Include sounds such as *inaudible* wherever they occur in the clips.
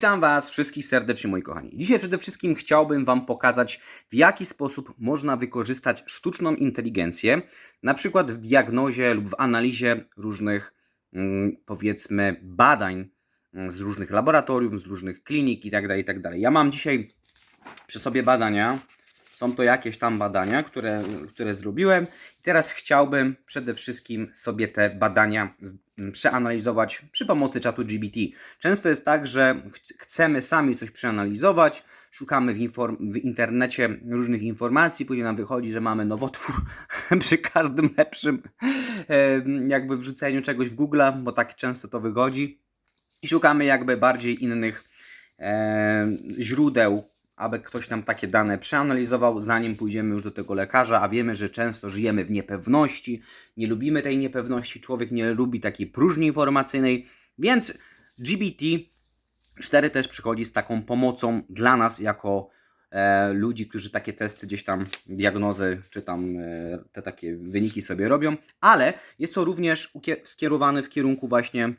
Witam Was wszystkich serdecznie, moi kochani. Dzisiaj przede wszystkim chciałbym Wam pokazać, w jaki sposób można wykorzystać sztuczną inteligencję, na przykład w diagnozie lub w analizie różnych, mm, powiedzmy, badań mm, z różnych laboratoriów, z różnych klinik itd. itd. Ja mam dzisiaj przy sobie badania. Są to jakieś tam badania, które, które zrobiłem. I teraz chciałbym przede wszystkim sobie te badania przeanalizować przy pomocy czatu GBT. Często jest tak, że ch- chcemy sami coś przeanalizować, szukamy w, w internecie różnych informacji, później nam wychodzi, że mamy nowotwór *laughs* przy każdym lepszym jakby wrzuceniu czegoś w Google, bo tak często to wychodzi. I szukamy jakby bardziej innych e, źródeł, aby ktoś nam takie dane przeanalizował, zanim pójdziemy już do tego lekarza, a wiemy, że często żyjemy w niepewności, nie lubimy tej niepewności, człowiek nie lubi takiej próżni informacyjnej, więc GBT 4 też przychodzi z taką pomocą dla nas jako e, ludzi, którzy takie testy gdzieś tam, diagnozy, czy tam e, te takie wyniki sobie robią, ale jest to również skierowane w kierunku właśnie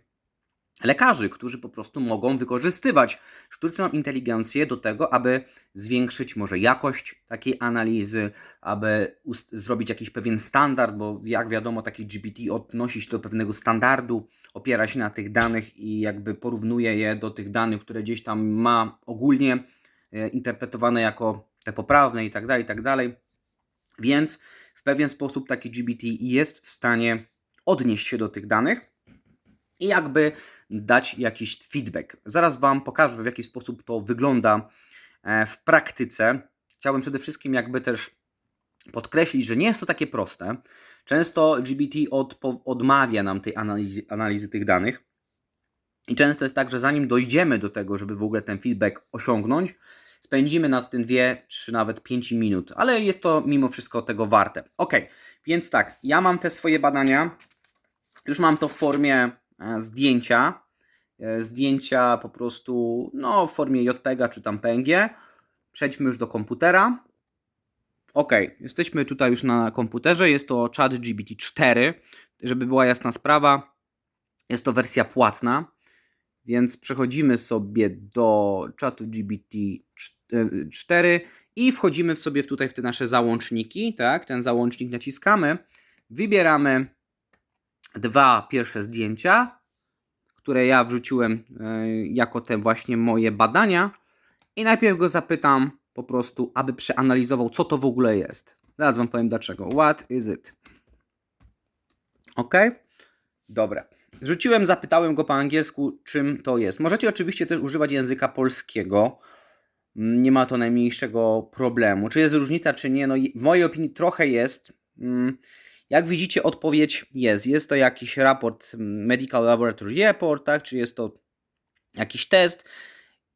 lekarzy, którzy po prostu mogą wykorzystywać sztuczną inteligencję do tego, aby zwiększyć może jakość takiej analizy, aby zrobić jakiś pewien standard, bo jak wiadomo, taki GPT odnosi się do pewnego standardu, opiera się na tych danych i jakby porównuje je do tych danych, które gdzieś tam ma ogólnie e, interpretowane jako te poprawne i tak dalej, i tak dalej. Więc w pewien sposób taki GBT jest w stanie odnieść się do tych danych i jakby dać jakiś feedback. Zaraz Wam pokażę, w jaki sposób to wygląda e, w praktyce. Chciałbym przede wszystkim jakby też podkreślić, że nie jest to takie proste. Często GBT odmawia nam tej analizy, analizy tych danych. I często jest tak, że zanim dojdziemy do tego, żeby w ogóle ten feedback osiągnąć, spędzimy nad tym 2, 3, nawet 5 minut, ale jest to mimo wszystko tego warte. Ok, więc tak, ja mam te swoje badania, już mam to w formie zdjęcia, e, zdjęcia po prostu no, w formie JPEGa czy tam PNG. Przejdźmy już do komputera. Ok, jesteśmy tutaj już na komputerze, jest to ChatGPT 4, żeby była jasna sprawa, jest to wersja płatna, więc przechodzimy sobie do czatu GPT 4 i wchodzimy sobie tutaj w te nasze załączniki, tak? Ten załącznik naciskamy, wybieramy dwa pierwsze zdjęcia, które ja wrzuciłem e, jako te właśnie moje badania i najpierw go zapytam po prostu, aby przeanalizował, co to w ogóle jest. Zaraz wam powiem dlaczego. What is it? Ok? Dobra. Rzuciłem, zapytałem go po angielsku, czym to jest. Możecie oczywiście też używać języka polskiego. Mm, Nie ma to najmniejszego problemu. Czy jest różnica, czy nie? No, w mojej opinii trochę jest. Mm, Jak widzicie, odpowiedź jest. Jest to jakiś raport, mm, Medical Laboratory Report, tak? Czy jest to jakiś test.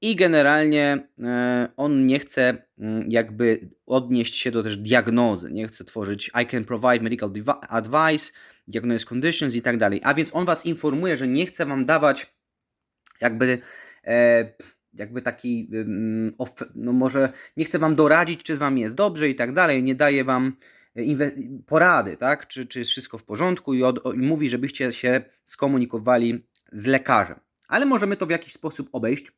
I generalnie e, on nie chce mm, jakby odnieść się do też diagnozy. Nie chce tworzyć I can provide medical advice, diagnose conditions i tak dalej. A więc on was informuje, że nie chce wam dawać jakby e, jakby taki of- no może nie chce wam doradzić, czy wam jest dobrze i tak dalej. Nie daje wam porady, tak? Czy, czy jest wszystko w porządku i, od, i mówi, żebyście się skomunikowali z lekarzem. Ale możemy to w jakiś sposób obejść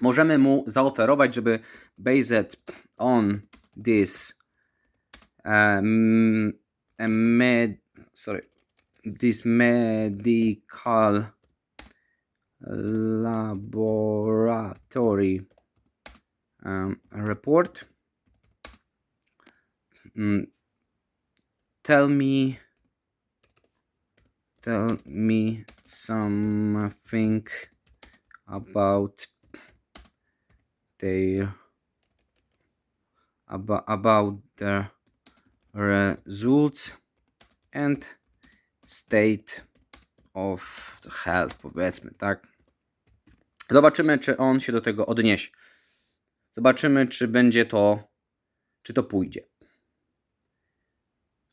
możemy mu zaoferować, żeby based on this um, med, sorry, this medical laboratory um, report mm, tell me tell me something about their about, about the results and state of health, powiedzmy, tak? Zobaczymy, czy on się do tego odniesie. Zobaczymy, czy będzie to, czy to pójdzie.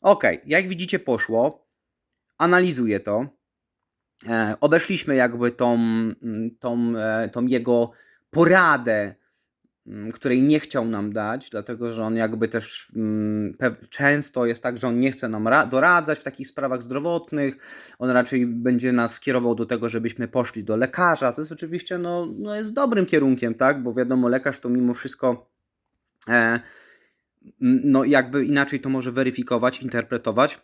Ok, jak widzicie, poszło. Analizuję to. E, obeszliśmy jakby tą, mm, tą, e, tą jego poradę mm, której nie chciał nam dać, dlatego że on jakby też mm, często jest tak, że on nie chce nam ra- doradzać w takich sprawach zdrowotnych, on raczej będzie nas kierował do tego, żebyśmy poszli do lekarza. To jest oczywiście no, no jest dobrym kierunkiem, tak, bo wiadomo, lekarz to mimo wszystko e, no jakby inaczej to może weryfikować, interpretować,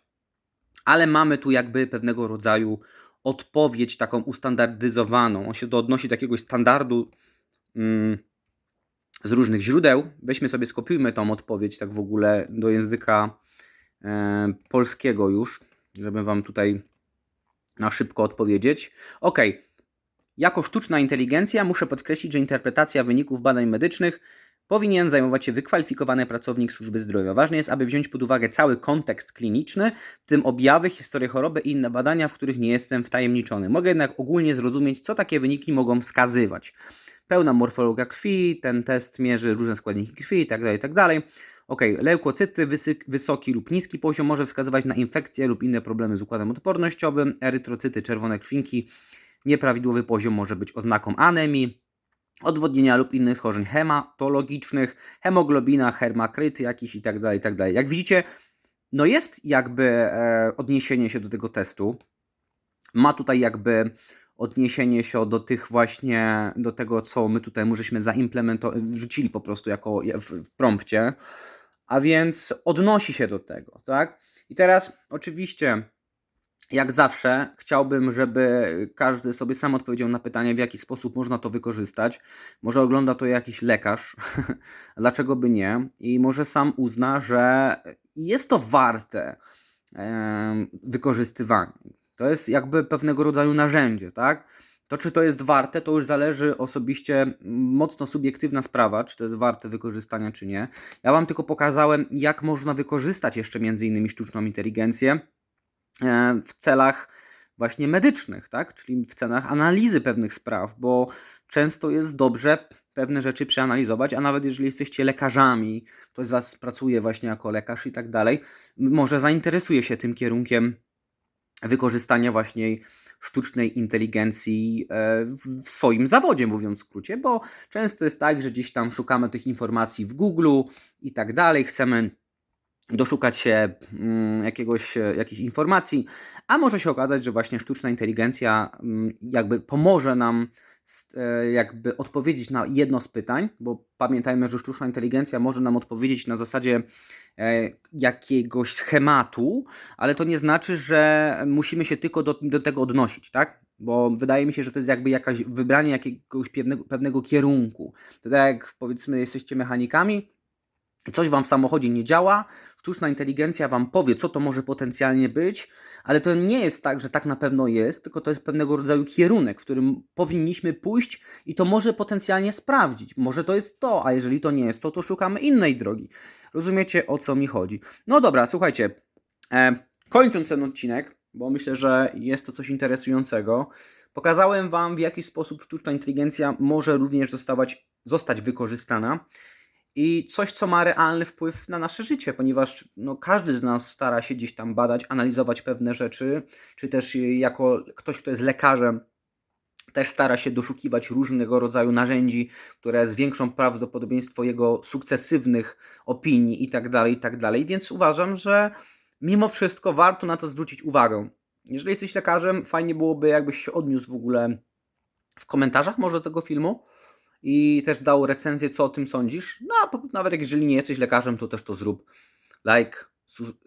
ale mamy tu jakby pewnego rodzaju odpowiedź taką ustandardyzowaną. On się to odnosi do jakiegoś standardu mm, z różnych źródeł. Weźmy sobie, skopiujmy tą odpowiedź tak w ogóle do języka e, polskiego już, żeby Wam tutaj na szybko odpowiedzieć. Ok. Jako sztuczna inteligencja muszę podkreślić, że interpretacja wyników badań medycznych powinien zajmować się wykwalifikowany pracownik służby zdrowia. Ważne jest, aby wziąć pod uwagę cały kontekst kliniczny, w tym objawy, historię choroby i inne badania, w których nie jestem wtajemniczony. Mogę jednak ogólnie zrozumieć, co takie wyniki mogą wskazywać. Pełna morfologia krwi, ten test mierzy różne składniki krwi itd. itd. Ok, leukocyty, wysyk, wysoki lub niski poziom może wskazywać na infekcje lub inne problemy z układem odpornościowym. Erytrocyty, czerwone krwinki, nieprawidłowy poziom może być oznaką anemii odwodnienia lub innych schorzeń hematologicznych, hemoglobina, hermakryty jakiś i tak dalej, i tak dalej. Jak widzicie, no jest jakby e, odniesienie się do tego testu. Ma tutaj jakby odniesienie się do tych właśnie, do tego, co my tutaj mu żeśmy zaimplementowali, wrzucili po prostu jako w, w prompcie, a więc odnosi się do tego, tak? I teraz oczywiście jak zawsze chciałbym, żeby każdy sobie sam odpowiedział na pytanie, w jaki sposób można to wykorzystać. Może ogląda to jakiś lekarz, *laughs* dlaczego by nie, i może sam uzna, że jest to warte wykorzystywania. To jest jakby pewnego rodzaju narzędzie, tak? To, czy to jest warte, to już zależy osobiście, mocno subiektywna sprawa, czy to jest warte wykorzystania, czy nie. Ja Wam tylko pokazałem, jak można wykorzystać jeszcze między innymi sztuczną inteligencję w celach właśnie medycznych, tak? czyli w celach analizy pewnych spraw, bo często jest dobrze pewne rzeczy przeanalizować, a nawet jeżeli jesteście lekarzami, ktoś z Was pracuje właśnie jako lekarz i tak dalej, może zainteresuje się tym kierunkiem wykorzystania właśnie sztucznej inteligencji e, w swoim zawodzie, mówiąc w skrócie, bo często jest tak, że gdzieś tam szukamy tych informacji w Google i tak dalej, chcemy doszukać się mm, jakiegoś, e, jakiejś informacji, a może się okazać, że właśnie sztuczna inteligencja mm, jakby pomoże nam e, jakby odpowiedzieć na jedno z pytań, bo pamiętajmy, że sztuczna inteligencja może nam odpowiedzieć na zasadzie e, jakiegoś schematu, ale to nie znaczy, że musimy się tylko do, do tego odnosić, tak? Bo wydaje mi się, że to jest jakby jakaś wybranie jakiegoś pewnego, pewnego kierunku. To tak jak powiedzmy jesteście mechanikami, coś Wam w samochodzie nie działa, sztuczna inteligencja Wam powie, co to może potencjalnie być, ale to nie jest tak, że tak na pewno jest, tylko to jest pewnego rodzaju kierunek, w którym powinniśmy pójść i to może potencjalnie sprawdzić. Może to jest to, a jeżeli to nie jest to, to szukamy innej drogi. Rozumiecie, o co mi chodzi? No dobra, słuchajcie, e, kończąc ten odcinek, bo myślę, że jest to coś interesującego, pokazałem Wam, w jaki sposób sztuczna inteligencja może również zostawać, zostać wykorzystana i coś, co ma realny wpływ na nasze życie, ponieważ no, każdy z nas stara się gdzieś tam badać, analizować pewne rzeczy, czy też jako ktoś, kto jest lekarzem, też stara się doszukiwać różnego rodzaju narzędzi, które zwiększą prawdopodobieństwo jego sukcesywnych opinii itd., tak itd. Tak Więc uważam, że mimo wszystko warto na to zwrócić uwagę. Jeżeli jesteś lekarzem, fajnie byłoby, jakbyś się odniósł w ogóle w komentarzach może tego filmu, i też dał recenzję, co o tym sądzisz. No a nawet jeżeli nie jesteś lekarzem, to też to zrób. Like,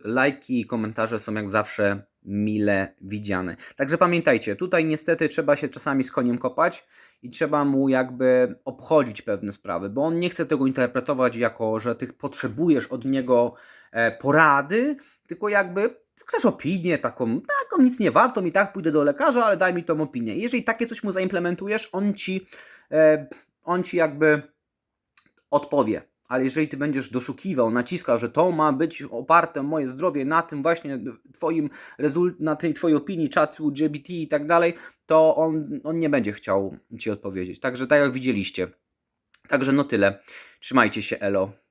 lajki i komentarze są jak zawsze mile widziane. Także pamiętajcie, tutaj niestety trzeba się czasami z koniem kopać i trzeba mu jakby obchodzić pewne sprawy, bo on nie chce tego interpretować jako, że ty potrzebujesz od niego e, porady, tylko jakby chcesz opinię taką, taką nic nie warto, mi tak pójdę do lekarza, ale daj mi tą opinię. Jeżeli takie coś mu zaimplementujesz, on ci e, on ci jakby odpowie. Ale jeżeli ty będziesz doszukiwał, naciskał, że to ma być oparte moje zdrowie na tym właśnie twoim rezult, na tej twojej opinii, czatu, GBT i tak dalej, to on, on nie będzie chciał ci odpowiedzieć. Także tak jak widzieliście. Także no tyle. Trzymajcie się, elo.